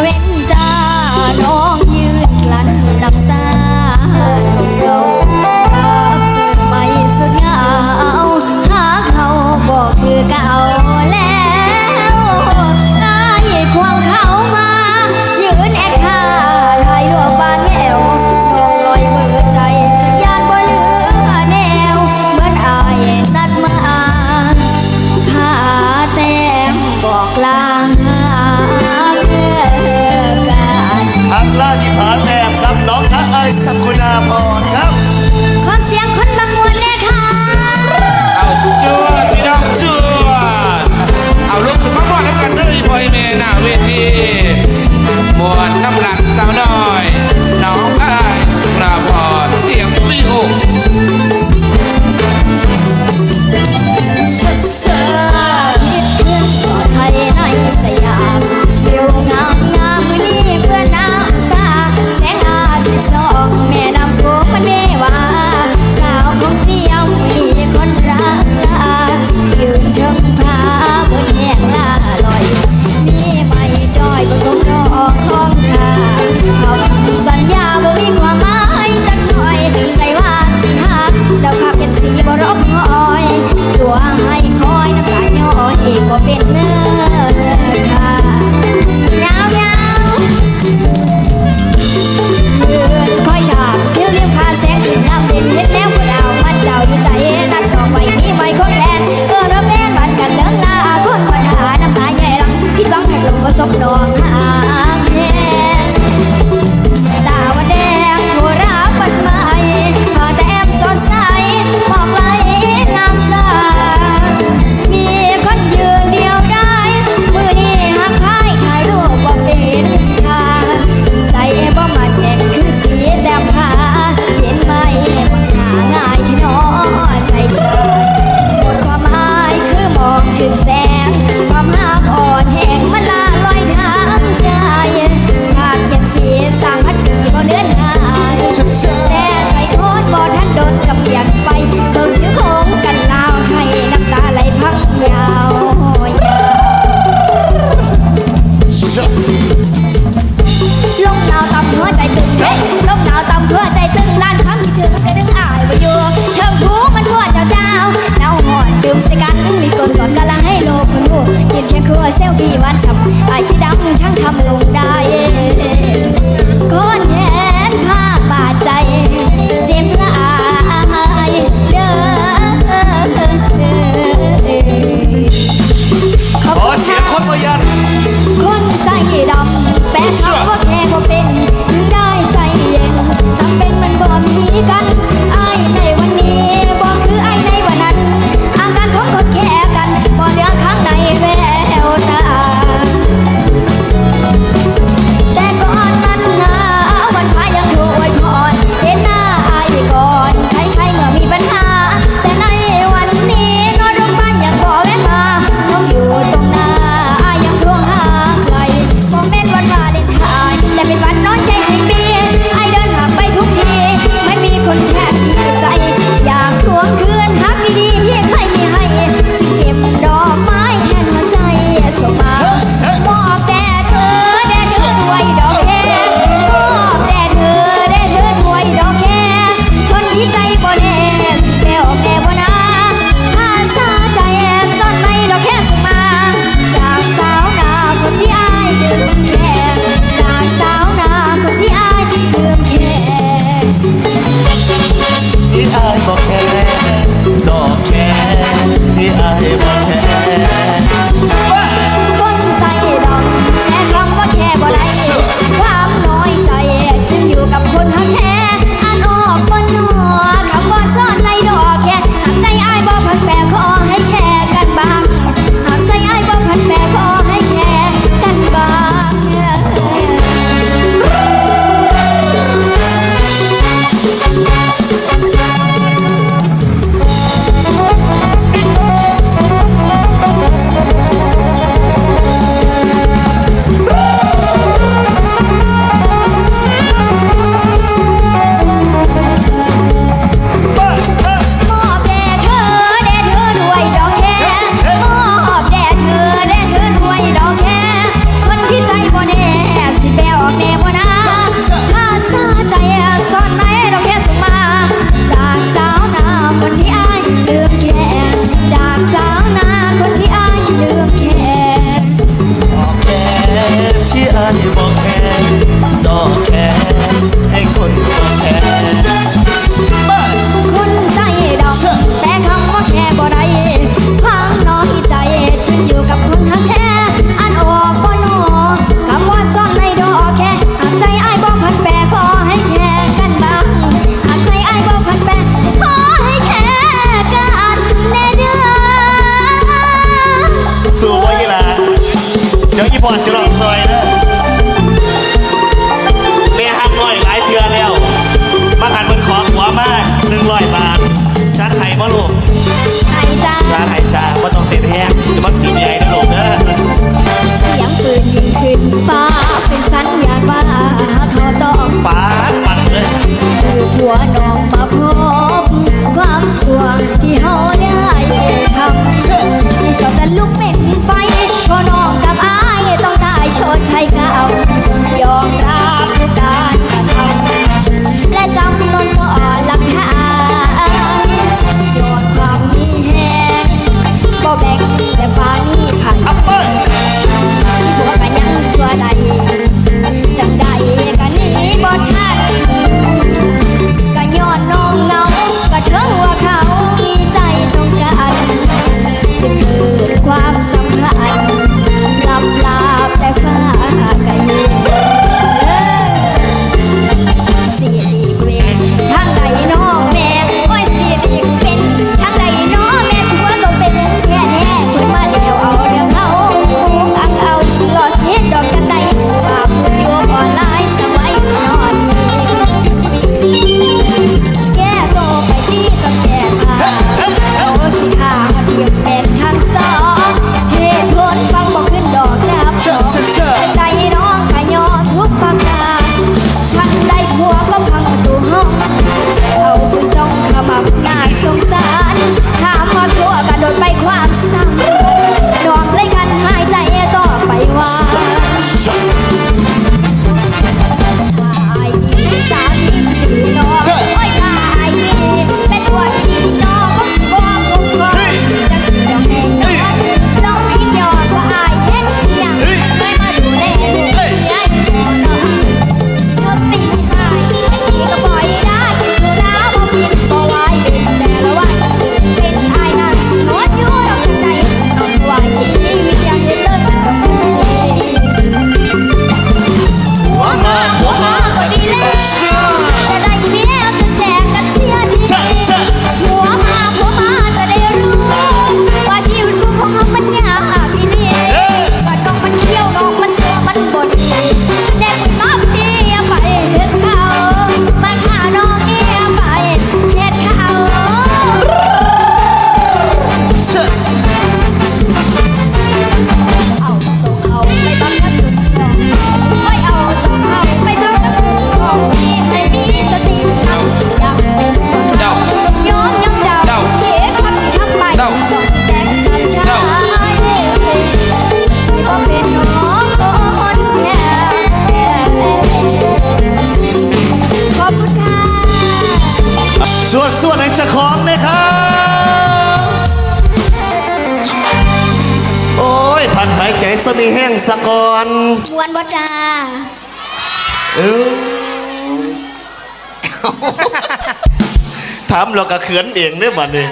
เว้นจาน้องยืนกลั้นน้ำตา Thank you, Pastor. I'm sorry. องนะครับโอ้ยผักหายใจสมีแห้งสะกอนชวนบ่จ้าเออถามเรากระเขินเองเนี่ยบัดนี้